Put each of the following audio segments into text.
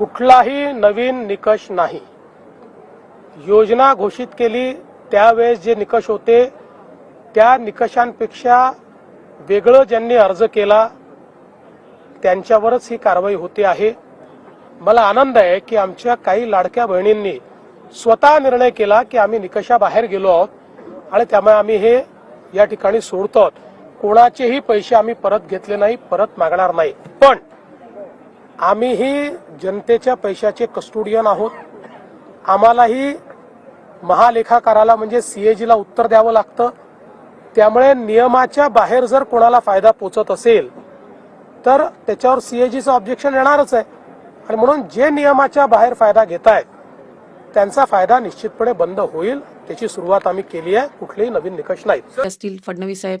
कुठलाही नवीन निकष नाही. योजना घोषित केली त्यावेळेस जे निकष होते त्या निकषांपेक्षा वेगळं ज्यांनी अर्ज केला त्यांच्यावरच ही कारवाई होते आहे. मला आनंद आहे की आमच्या काही लाडक्या बहिणींनी स्वतः निर्णय केला की आम्ही निकषाबाहेर गेलो आहोत आणि त्यामुळे आम्ही हे या ठिकाणी सोडतो आहोत. कोणाचेही पैसे आम्ही परत घेतले नाही परत मागणार नाही. पण आम्हीही जनतेच्या पैशाचे कस्टोडियन आहोत. आम्हालाही महालेखाकाराला म्हणजे सीएजीला उत्तर द्यावं लागतं. त्यामुळे नियमाच्या बाहेर जर कोणाला फायदा पोचत असेल तर त्याच्यावर सीएजीचं ऑब्जेक्शन येणारच आहे. आणि म्हणून जे नियमाच्या बाहेर फायदा घेत आहेत त्यांचा फायदा निश्चितपणे बंद होईल. त्याची सुरुवात आम्ही केली आहे. कुठलेही नवीन निकष नाहीत. असतील फडणवीस साहेब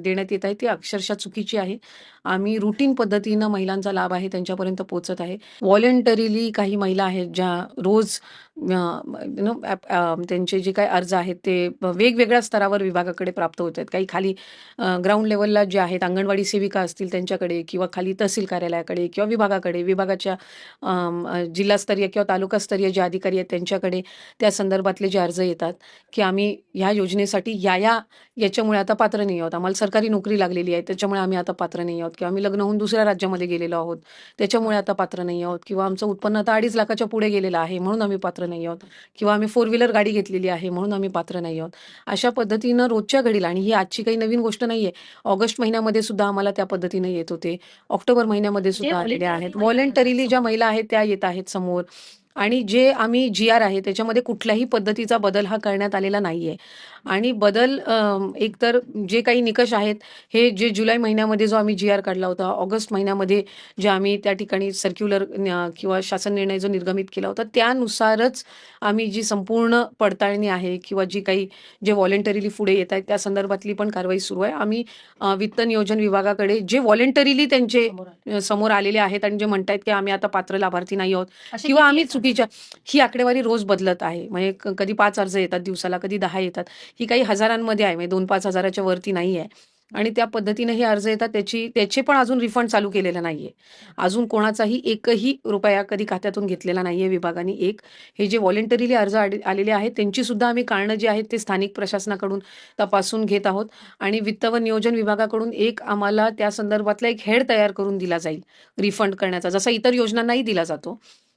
देण्यात येत आहे. ती अक्षरशः चुकीची आहे. आम्ही रुटीन पद्धतीनं महिलांचा लाभ आहे त्यांच्यापर्यंत पोहोचत आहे. व्हॉलेंटरीली काही महिला आहेत ज्या रोज नो त्यांचे जे काही अर्ज आहेत ते वेगवेगळ्या स्तरावर विभागाकडे प्राप्त होत आहेत. काही खाली ग्राउंड लेवलला जे आहेत अंगणवाडी सेविका असतील त्यांच्याकडे किंवा खाली तहसील कार्यालयाकडे किंवा विभागाकडे विभागाच्या अ, जिल्हास्तरीय किंवा तालुकास्तरीय जे अधिकारी आहेत त्यांच्याकडे त्या संदर्भातले जे अर्ज येतात की आम्ही ह्या योजनेसाठी या या याच्यामुळे आता पात्र नाही आहोत. आम्हाला सरकारी नोकरी लागलेली आहे त्याच्यामुळे आम्ही आता पात्र नाही आहोत. किंवा आम्ही लग्न होऊन दुसऱ्या राज्यामध्ये गेलेलो आहोत त्याच्यामुळे आता पात्र नाही आहोत. किंवा आमचं उत्पन्न आता अडीच लाखाच्या पुढे गेलेलं आहे म्हणून आम्ही पात्र नाही आहोत. किंवा आम्ही फोर व्हीलर गाडी घेतलेली आहे म्हणून आम्ही पात्र नाही आहोत. अशा पद्धतीनं रोजच्या घडीला आणि ही आजची काही नवीन गोष्ट नाहीये ऑगस्ट महिन्यामध्ये सुद्धा आम्हाला त्या पद्धतीने येत होते. ऑक्टोबर महिन्यामध्ये सुद्धा आलेले आहेत. व्हॉलेंटरीली ज्या महिला आहेत त्या येत आहेत समोर. आणि जे आम्ही जी आर आहे त्याच्यामध्ये कुठल्याही पद्धतीचा बदल हा करण्यात आलेला नाहीये. आणि बदल एकतर जे काही निकष आहेत हे जे जुलै महिन्यामध्ये जो आम्ही जी आर काढला होता ऑगस्ट महिन्यामध्ये जे आम्ही त्या ठिकाणी सर्क्युलर किंवा शासन निर्णय जो निर्गमित केला होता त्यानुसारच आम्ही जी संपूर्ण पडताळणी आहे किंवा जी काही जे व्हॉलेंटरीली पुढे येत आहेत त्या संदर्भातली पण कारवाई सुरू आहे. आम्ही वित्त नियोजन विभागाकडे जे व्हॉलेंटरीली त्यांचे समोर आलेले आहेत आणि जे म्हणतायत की आम्ही आता पात्र लाभार्थी नाही आहोत किंवा आम्ही चुकीच्या ही आकडेवारी रोज बदलत आहे. म्हणजे कधी पाच अर्ज येतात दिवसाला कधी दहा येतात. ही काही हजारांमध्ये आहे. म्हणजे दोन पाच हजाराच्या वरती नाही आहे. आणि त्या पद्धतीने हे अर्ज येतात. त्याची त्याचे पण अजून रिफंड चालू केलेलं नाहीये अजून कोणाचाही एकही रुपया कधी खात्यातून घेतलेला नाहीये विभागाने. एक हे जे व्हॉलेंटरीली अर्ज आलेले आहेत त्यांची सुद्धा आम्ही कारणं जी आहेत ते स्थानिक प्रशासनाकडून तपासून घेत आहोत. आणि वित्त व नियोजन विभागाकडून एक आम्हाला त्या संदर्भातला एक हेड तयार करून दिला जाईल. रिफंड करण्याचा. जसा इतर योजनांनाही दिला जातो.